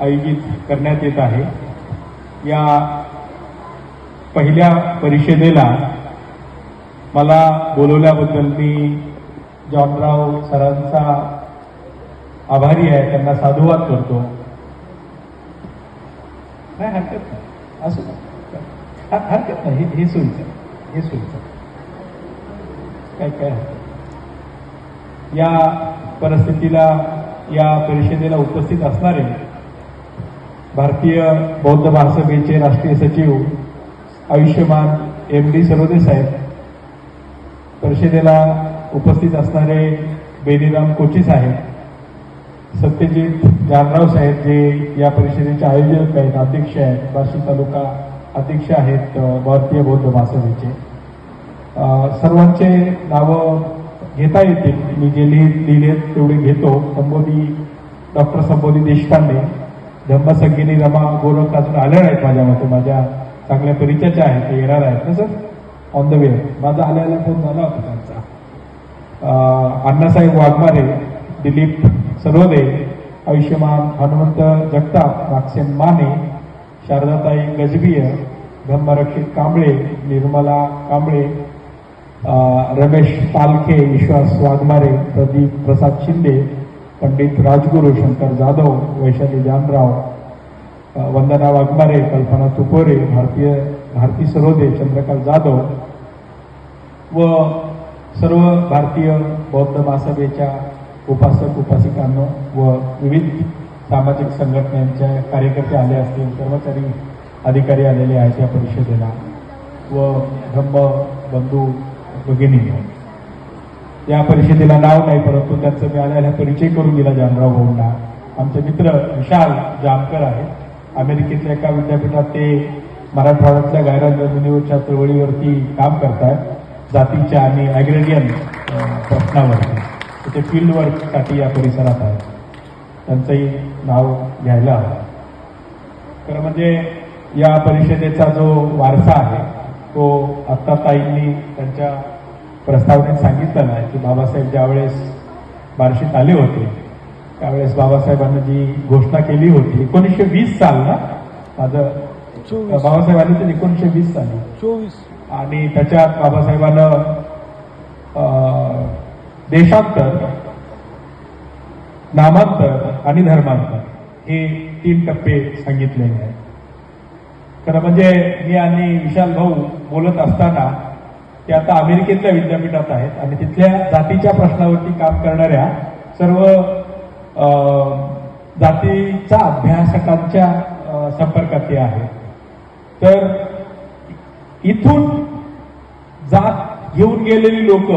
आयोजित करण्यात येत आहे. या पहिल्या परिषदेला मला बोलवल्याबद्दल मी जॉनराव सरांचा आभारी आहे. त्यांना साधुवाद करतो. नाही हरकत नाही. असू हरकत नाही. हे- हे सोयीचं हे सोयीचं काय काय या परिस्थितीला या परिषदेला उपस्थित असणारे भारतीय बौद्ध महासभेचे राष्ट्रीय सचिव आयुष्यमान एम डी सरोदे साहेब परिषदेला उपस्थित असणारे बेनीराम कोची साहेब सत्यजित जानराव साहेब जे या परिषदेचे आयोजक आहेत अध्यक्ष आहेत बार्शी तालुका अध्यक्ष आहेत भारतीय बौद्ध महासभेचे. सर्वांचे नावं घेता येतील. मी जे लिहित लिहिलेत तेवढे घेतो. संबोधी डॉक्टर संबोधी देशपांडे जन्मसंगिनी रमा गोरख अजून आल्या आहेत माझ्या मते. माझ्या चांगल्या परिचयाच्या आहेत ते येणार आहेत. ना सर ऑन द वे माझा आल्याला फोन झाला होता त्यांचा. अण्णासाहेब वाघमारे दिलीप सरोदे आयुष्यमान हनुमंत जगताप नागसेन माने शारदाताई गजबीय धम्मरक्षित कांबळे निर्मला कांबळे रमेश पालखे विश्वास वाघमारे प्रदीप प्रसाद शिंदे पंडित राजगुरू शंकर जाधव वैशाली जानराव वंदना वाघमारे कल्पना तुकोरे भारतीय भारती सरोदे चंद्रकांत जाधव व सर्व भारतीय बौद्ध महासभेच्या उपासक उपासिकांनो व विविध सामाजिक संघटनांच्या कार्यकर्ते आले असतील कर्मचारी अधिकारी आलेले आहेत या परिषदेला व धम्म बंधू भगिनी. या परिषदेला नाव नाही परंतु त्यांचं मी परिचय करून दिला जामराव भाऊंना. आमचे मित्र विशाल जामकर आहेत. अमेरिकेतल्या एका विद्यापीठात ते मराठवाड्यातल्या गायरा जमिनीवरच्या चळवळीवरती काम करतात जातीच्या आणि ॲग्रेरियन प्रश्नावरती. ते फील्ड वर्कसाठी या परिसरात आहेत. त्यांचंही नाव घ्यायला हवं. खरं म्हणजे या परिषदेचा जो वारसा आहे तो आत्ता ताईंनी त्यांच्या प्रस्तावनेत सांगितलं आहे की बाबासाहेब ज्यावेळेस बार्शीत आले होते त्यावेळेस बाबासाहेबांनी जी घोषणा केली होती एकोणीसशे वीस साल ना? माझं चोवीस. बाबासाहेब आले तर एकोणीसशे वीस साली. चोवीस. आणि त्याच्यात बाबासाहेबांनं देशांतर नामांतर आणि धर्मांतर हे तीन टप्पे सांगितलेले आहेत. खरं म्हणजे मी आणि विशाल भाऊ बोलत असताना ते आता अमेरिकेतल्या विद्यापीठात आहेत आणि तिथल्या जातीच्या प्रश्नावरती काम करणाऱ्या सर्व अं, जातीचा अभ्यासकांच्या संपर्कात ते आहेत. तर इथून जात घेऊन गेलेली लोक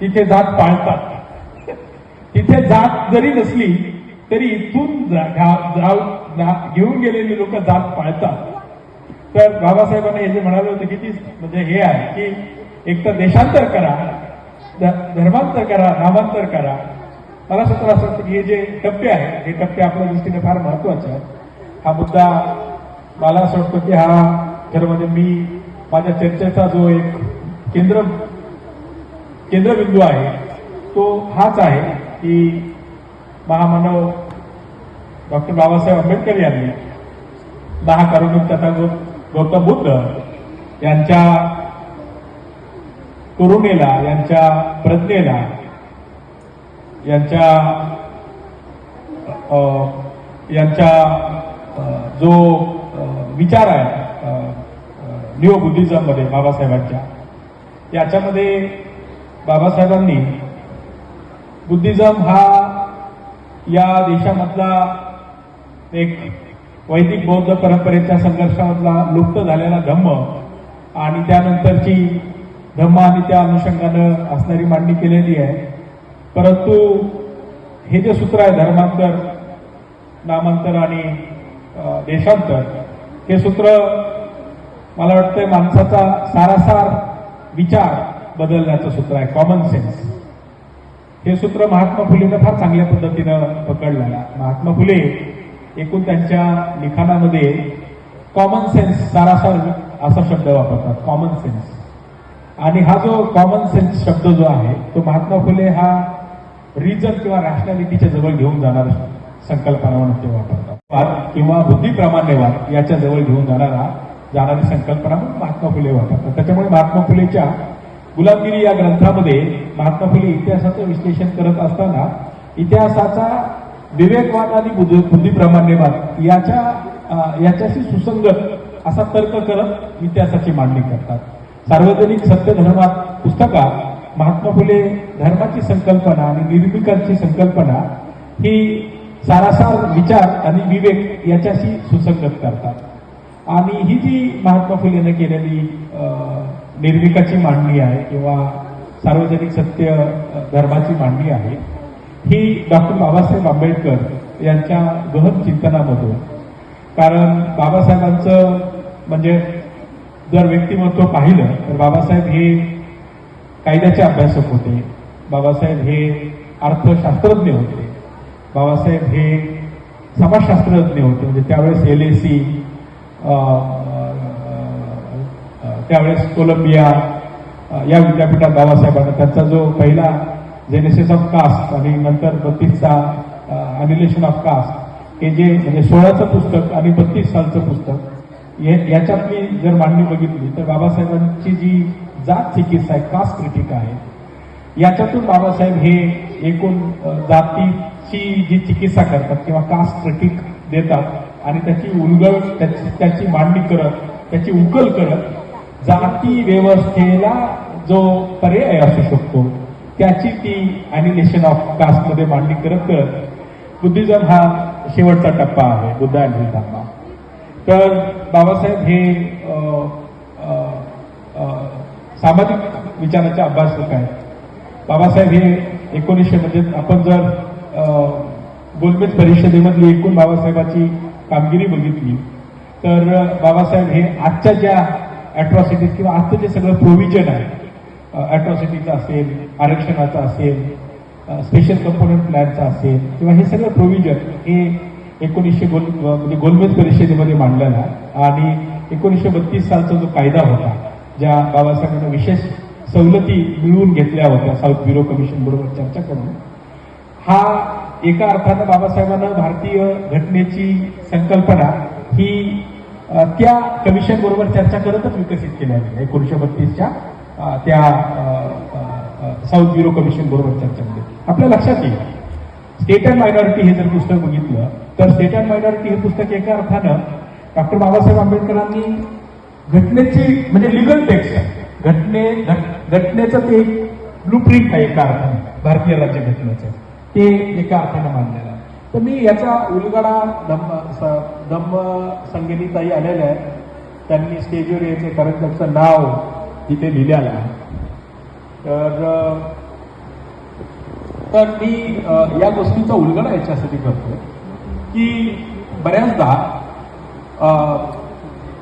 तिथे जात पाळतात. तिथे जात जरी नसली तरी इथून घेऊन गेलेली लोक जात पाळतात. तर बाबासाहेबांनी हे जे म्हणाले होते किती म्हणजे हे आहे की एक तर देशांतर करा ध- धर्मांतर करा नामांतर करा. मला सुद्धा असं वाटतं की हे जे टप्पे आहेत हे टप्पे आपल्या दृष्टीने फार महत्त्वाचे आहेत. हा मुद्दा मला असं वाटतं की हा खरं म्हणजे मी माझ्या चर्चेचा जो एक केंद्र केंद्रबिंदू आहे तो हाच आहे की महामानव डॉक्टर बाबासाहेब आंबेडकर यांनी महाकारुणिक तथा गौतम बुद्ध यांच्या करुणेला यांच्या प्रज्ञेला यांच्या यांच्या जो विचार आहे न्यू बुद्धिझममध्ये बाबासाहेबांच्या याच्यामध्ये बाबासाहेबांनी बुद्धिझम हा या देशामधला एक वैदिक बौद्ध परंपरेच्या संघर्षामधला लुप्त झालेला धम्म आणि त्यानंतरची धम्म आणि त्या अनुषंगानं असणारी मांडणी केलेली आहे. परंतु हे जे सूत्र आहे धर्मांतर नामांतर आणि देशांतर हे सूत्र मला वाटतंय माणसाचा सारासार विचार बदलण्याचं सूत्र आहे कॉमन सेन्स हे सूत्र महात्मा फुलेनं फार चांगल्या पद्धतीनं पकडलं. महात्मा फुले एकूण त्यांच्या लिखाणामध्ये कॉमन सेन्स सारासार असा शब्द वापरतात कॉमन सेन्स आणि हा जो कॉमन सेन्स शब्द जो आहे तो महात्मा फुले हा रिजन किंवा रॅशनॅलिटीच्या जवळ घेऊन जाणारा संकल्पना म्हणून ते वापरतात. वाद किंवा बुद्धिप्रामाण्यवाद याच्या जवळ घेऊन जाणारा जाणारी संकल्पना म्हणून महात्मा फुले वापरतात. त्याच्यामुळे महात्मा फुलेच्या गुलामगिरी या ग्रंथामध्ये महात्मा फुले इतिहासाचं विश्लेषण करत असताना इतिहासाचा विवेकवाद आणि बुद्धिप्रामाण्यवाद याच्या याच्याशी सुसंगत असा तर्क करत इतिहासाची मांडणी करतात. सार्वजनिक सत्य धर्मात पुस्तकात महात्मा फुले धर्माची संकल्पना आणि निर्मिकांची संकल्पना ही सारासार विचार आणि विवेक याच्याशी सुसंगत करतात. आणि ही जी महात्मा फुलेने केलेली निर्मिकाची मांडणी आहे किंवा सार्वजनिक सत्य धर्माची मांडणी आहे ही डॉक्टर बाबासाहेब आंबेडकर यांच्या गहन चिंतनामधून. कारण बाबासाहेबांचं म्हणजे जर व्यक्तिमत्व पाहिलं तर बाबासाहेब हे कायद्याचे अभ्यासक होते. बाबासाहेब हे अर्थशास्त्रज्ञ होते. बाबासाहेब हे समाजशास्त्रज्ञ होते. म्हणजे त्यावेळेस एल ए सी त्यावेळेस कोलंबिया या विद्यापीठात बाबासाहेबांना त्यांचा जो पहिला जेनेसिस ऑफ कास्ट आणि नंतर बत्तीसचा अनिलेशन ऑफ कास्ट हे जे म्हणजे सोळाचं पुस्तक आणि बत्तीस सालचं पुस्तक याच्यातली जर मांडणी बघितली तर बाबासाहेबांची जी जात चिकित्सा आहे कास्ट क्रिटिक आहे याच्यातून बाबासाहेब हे एकूण जातीची जी चिकित्सा करतात किंवा कास्ट क्रिटिक देतात आणि त्याची उलगड त्याची त्याची मांडणी करत त्याची उकल करत जाती व्यवस्थेला जो पर्याय असू शकतो त्याची ती अॅनिलेशन ऑफ कास्टमध्ये मांडणी करत करत बुद्धिझम हा शेवटचा टप्पा आहे बुद्ध अँड टप्पा तर बाबासाहेब हे सामाजिक विचाराचे अभ्यासक आहेत. बाबासाहेब हे एकोणीसशे म्हणजे आपण जर गोलमेज परिषदेमधली एकूण बाबासाहेबाची कामगिरी बघितली तर बाबासाहेब हे आजच्या ज्या अॅट्रॉसिटीज किंवा आजचं जे सगळं प्रोव्हिजन आहे अॅट्रॉसिटीचं असेल आरक्षणाचं असेल स्पेशल कंपोनंट प्लॅनचं असेल किंवा हे सगळं प्रोव्हिजन हे एकोणीसशे गोल म्हणजे गोलमेज परिषदेमध्ये मांडलेला आणि एकोणीसशे बत्तीस सालचा जो कायदा होता ज्या बाबासाहेबांना विशेष सवलती मिळवून घेतल्या होत्या साऊथ ब्युरो कमिशन बरोबर चर्चा करून हा एका अर्थानं बाबासाहेबांना भारतीय घटनेची संकल्पना ही त्या कमिशन बरोबर चर्चा करतच विकसित केल्या गेल्या एकोणीसशे बत्तीसच्या त्या साऊथ ब्युरो कमिशन बरोबर चर्चेमध्ये. आपल्या लक्षात येईल. स्टेट अँड मायनॉरिटी हे जर पुस्तक बघितलं तर स्टेट अँड मायनॉरिटी हे पुस्तक एका अर्थानं डॉक्टर बाबासाहेब आंबेडकरांनी घटनेची म्हणजे लिगल टेक्स्ट आहे घटने घट- घटनेचं ते ब्लू प्रिंट आहे एका अर्थानं भारतीय राज्यघटनेचं ते एका अर्थानं मानलेलं आहे. तर मी याचा उलगडा धम्म स- धम्म संगिनीताई आलेल्या आहेत. त्यांनी स्टेजवर यायचे कारण त्यांचं नाव तिथे लिहिलेलं आहे. तर तर मी या गोष्टीचा उलगडा याच्यासाठी करतो की बऱ्याचदा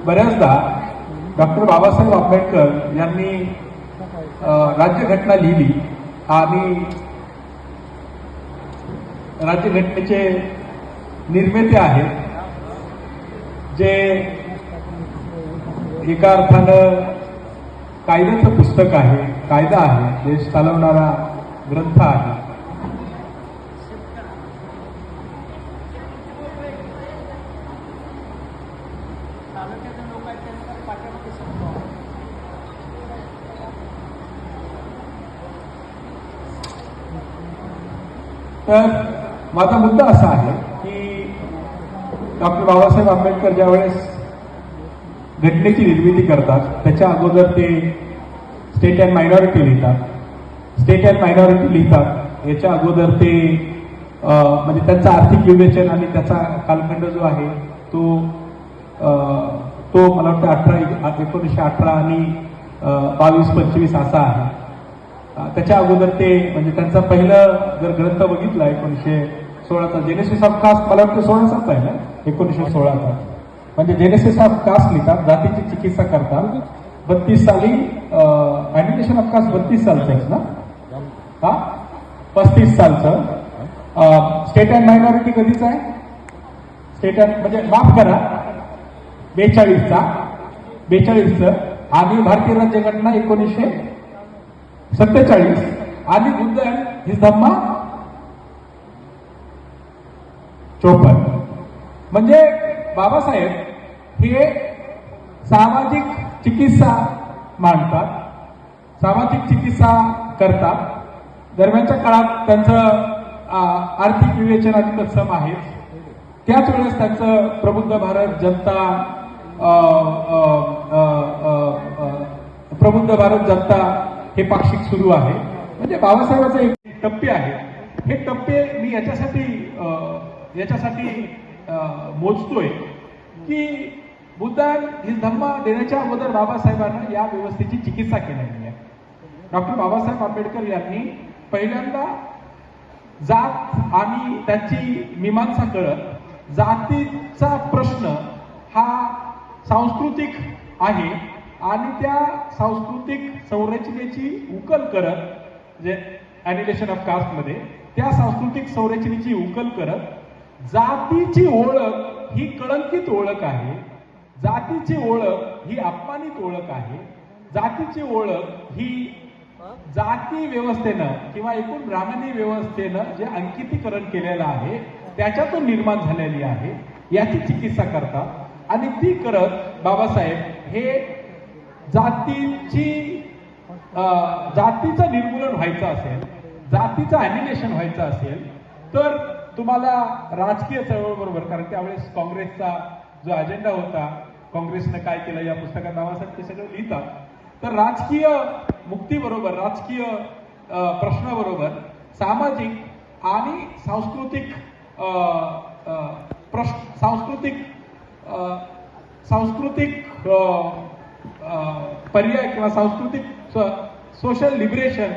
बऱ्याचदा डॉक्टर बाबासाहेब आंबेडकर यांनी राज्यघटना लिहिली आणि राज्यघटनेचे निर्माते आहेत जे एका अर्थानं कायद्याचं पुस्तक आहे कायदा आहे देश चालवणारा ग्रंथ आहे. तर माझा मुद्दा असा आहे की डॉक्टर बाबासाहेब आंबेडकर ज्यावेळेस घटनेची निर्मिती करतात त्याच्या अगोदर ते स्टेट अँड मायनॉरिटी लिहितात. स्टेट अँड मायनॉरिटी लिहितात. याच्या अगोदर ते म्हणजे त्यांचं आर्थिक विवेचन आणि त्याचा कालखंड जो आहे तो तो मला वाटतं अठरा एकोणीसशे अठरा आणि बावीस पंचवीस असा आहे. त्याच्या अगोदर ते म्हणजे त्यांचा पहिलं जर ग्रंथ बघितला एकोणीसशे सोळाचा जेनेसिस ऑफ कास्ट मला वाटतं सोळाचाच आहे ना एकोणीसशे सोळाचा. म्हणजे जेनेसिस ऑफ कास्ट लिहितात जातीची चिकित्सा करतात. बत्तीस साली ऍनिमेशन ऑफ कास्ट बत्तीस सालचं ना? हा? पस्तीस सालचं. स्टेट अँड मायनॉरिटी कधीच आहे? स्टेट अँड म्हणजे माफ करा. बेचाळीसचा. बेचाळीसचं. आणि भारतीय राज्यघटना एकोणीसशे सत्तेचाळीस. आणि बुद्ध ही हिज धम्मा? चोपन्न. म्हणजे बाबासाहेब हे सामाजिक चिकित्सा मांडतात सामाजिक चिकित्सा करतात. दरम्यानच्या काळात त्यांचं आर्थिक विवेचनाची तत्सम आहे. त्याच वेळेस त्यांचं प्रबुद्ध भारत जनता प्रबुद्ध भारत जनता हे पाक्षिक सुरू आहे. म्हणजे बाबासाहेबांचे एक टप्पे आहेत हे टप्पे मी याच्यासाठी याच्यासाठी मोजतोय की बुद्धान ही धम्म देण्याच्या अगोदर बाबासाहेबांना या व्यवस्थेची चिकित्सा केलेली आहे. डॉक्टर बाबासाहेब आंबेडकर यांनी पहिल्यांदा जात आणि त्याची मीमांसा करत जातीचा प्रश्न हा सांस्कृतिक आहे. आणि त्या सांस्कृतिक संरचनेची उकल करत जे अॅनिलेशन ऑफ कास्टमध्ये त्या सांस्कृतिक संरचनेची उकल करत जातीची ओळख ही कळंकित ओळख आहे जातीची ओळख ही अपमानित ओळख आहे जातीची ओळख ही जाती व्यवस्थेनं किंवा एकूण ब्राह्मणी व्यवस्थेनं जे अंकितीकरण केलेलं आहे त्याच्यातून निर्माण झालेली आहे याची चिकित्सा करतात. आणि ती करत बाबासाहेब हे जातीची जातीचं निर्मूलन व्हायचं असेल जातीचं अॅनिलेशन व्हायचं असेल तर तुम्हाला राजकीय चळवळबरोबर कारण त्यावेळेस काँग्रेसचा जो अजेंडा होता काँग्रेसनं काय केलं या पुस्तकात नावासाठी ते सगळं लिहितात. तर राजकीय मुक्तीबरोबर राजकीय प्रश्नाबरोबर सामाजिक आणि सांस्कृतिक प्रश्न सांस्कृतिक सांस्कृतिक पर्याय किंवा सांस्कृतिक सोशल लिबरेशन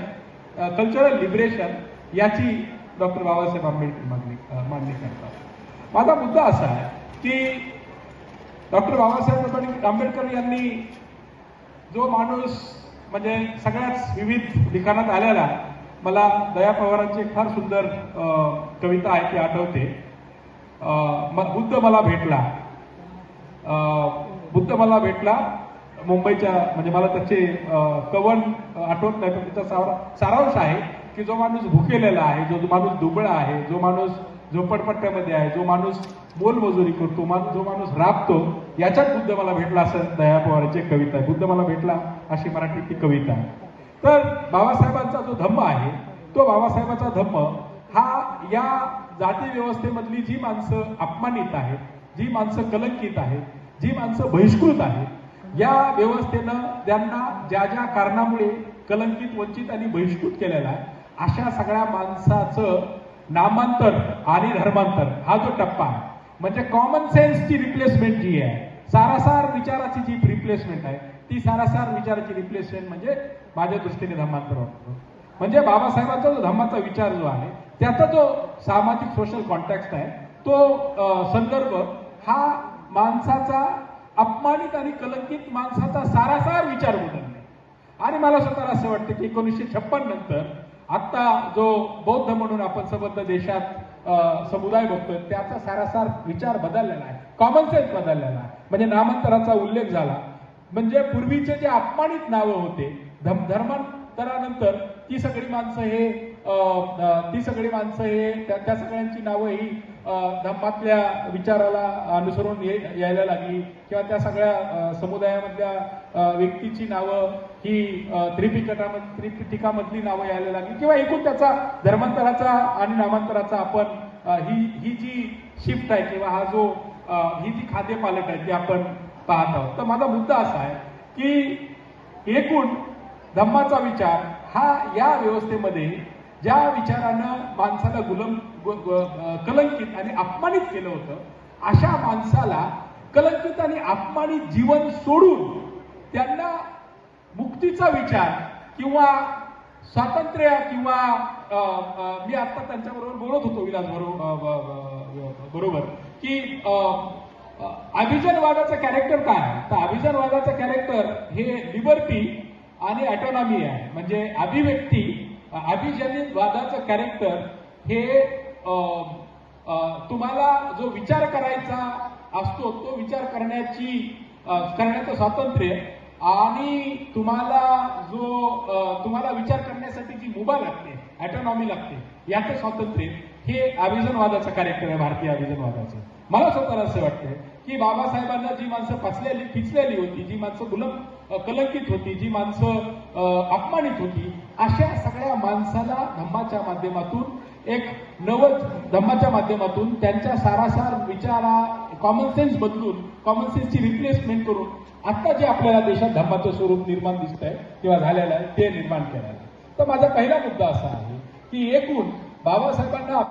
कल्चरल लिबरेशन याची डॉक्टर बाबासाहेब आंबेडकर मागणी मागणी करतात. माझा मुद्दा असा आहे की डॉक्टर बाबासाहेब आंबेडकर यांनी जो माणूस म्हणजे सगळ्याच विविध लिखाणात आलेला मला दया पवारांची फार सुंदर कविता आहे ती आठवते बुद्ध मला भेटला. बुद्ध मला भेटला. मुंबईच्या म्हणजे मला त्याचे कवन आठवत नाही पण त्याचा सारा सारांश आहे की जो माणूस भुकेलेला आहे जो माणूस दुबळा आहे जो माणूस झोपडपट्ट्यामध्ये आहे जो माणूस मोलमजुरी करतो माणूस जो माणूस राबतो याच्यात बुद्ध मला भेटला असं दया पवारांची कविता आहे. बुद्ध मला भेटला अशी मराठीत कविता आहे. तर बाबासाहेबांचा जो धम्म आहे तो बाबासाहेबांचा धम्म हा या जाती व्यवस्थेमधली जी माणसं अपमानित आहेत जी माणसं कलंकित आहेत जी माणसं बहिष्कृत आहेत या व्यवस्थेनं त्यांना ज्या ज्या कारणामुळे कलंकित वंचित आणि बहिष्कृत केलेला आहे अशा सगळ्या माणसाचं नामांतर आणि धर्मांतर हा जो टप्पा आहे म्हणजे कॉमन सेन्सची रिप्लेसमेंट जी आहे सारासार विचाराची जी रिप्लेसमेंट आहे ती सारासार विचाराची रिप्लेसमेंट म्हणजे माझ्या दृष्टीने धर्मांतर वाटतो म्हणजे बाबासाहेबांचा जो धर्माचा विचार जो आहे त्याचा जो सामाजिक सोशल कॉन्टॅक्ट आहे तो संदर्भ हा माणसाचा अपमानित आणि कलंकित माणसाचा सारासार विचार बदलणे आणि मला स्वतःला असं वाटतं की एकोणीसशे छप्पन नंतर आता जो बौद्ध म्हणून आपण सबद्ध देशात समुदाय बघतोय त्याचा सारासार विचार बदललेला आहे. कॉमन सेन्स बदललेला आहे. म्हणजे नामांतराचा उल्लेख झाला. म्हणजे पूर्वीचे जे अपमानित नावं होते धर्मांतरानंतर ती सगळी माणसं हे ती सगळी माणसं हे त्या त्या सगळ्यांची नावं ही धम्मातल्या विचाराला अनुसरून ये- यायला लागली. किंवा त्या सगळ्या समुदायामधल्या व्यक्तीची नावं ही अ, त्रिपिटिकामधली नावं यायला लागली. किंवा एकूण त्याचा धर्मांतराचा आणि नामांतराचा आपण ही ही जी शिफ्ट आहे किंवा हा जो ही जी खाद्यपालक आहे ती आपण पाहत आहोत. तर माझा मुद्दा असा आहे की एकूण धम्माचा विचार हा या व्यवस्थेमध्ये ज्या विचारानं माणसाला गुलम कलंकित आणि अपमानित केलं होतं. अशा माणसाला कलंकित आणि अपमानित जीवन सोडून त्यांना मुक्तीचा विचार किंवा स्वातंत्र्य किंवा मी आता त्यांच्याबरोबर बोलत होतो विलास बरोबर बरोबर की अभिजनवादाचं कॅरेक्टर काय? आहे तर अभिजनवादाचं कॅरेक्टर हे लिबर्टी आणि ऑटोनॉमी आहे. म्हणजे अभिव्यक्ती अभिजनित वादाचं कॅरेक्टर हे तुम्हाला जो विचार करायचा असतो तो विचार करण्याची करण्याचं स्वातंत्र्य आणि तुम्हाला जो तुम्हाला विचार करण्यासाठी जी मुभा लागते ऑटोनॉमी लागते याचं स्वातंत्र्य हे अभिजनवादाचं कार्यक्रम आहे भारतीय अभिजनवादाचं. मला स्वतःला असं वाटतं की बाबासाहेबांना जी माणसं पचलेली पिचलेली होती जी माणसं गुलम कलंकित होती जी माणसं अपमानित होती अशा सगळ्या माणसाला धम्माच्या माध्यमातून एक नवच धम्माच्या माध्यमातून त्यांच्या सारासार विचारा कॉमन सेन्स बदलून कॉमन सेन्सची रिप्लेसमेंट करून आता जे आपल्याला देशात धम्माचं स्वरूप निर्माण दिसत आहे किंवा झालेलं आहे ते निर्माण केलं तर माझा पहिला मुद्दा असा आहे की एकूण बाबासाहेबांना